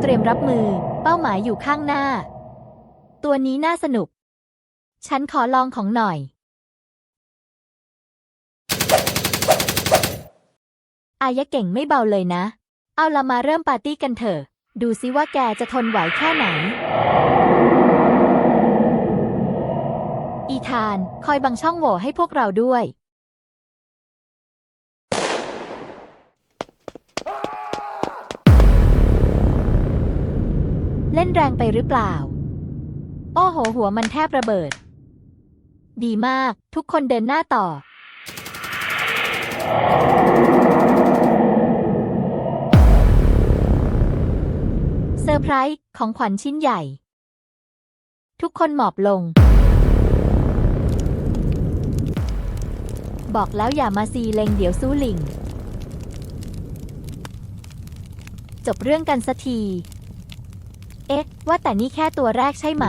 เตรียมรับมือ เป้าหมายอยู่ข้างหน้า ตัวนี้น่าสนุก ฉันขอลองของหน่อย อายะเก่งไม่เบาเลยนะ เอาละมาเริ่มปาร์ตี้กันเถอะ ดูซิว่าแกจะทนไหวแค่ไหน อีธาน คอยบังช่องโหว่ให้พวกเราด้วย เล่นแรงไปหรือเปล่า โอ้โห หัวมันแทบระเบิด ดีมาก ทุกคนเดินหน้าต่อ เซอร์ไพรส์ของขวัญชิ้นใหญ่ ทุกคนหมอบลง บอกแล้วอย่ามาซีเลงเดี๋ยวสู้ลิง จบเรื่องกันสักที เอ๊ะ ว่าแต่นี่แค่ตัวแรกใช่ไหม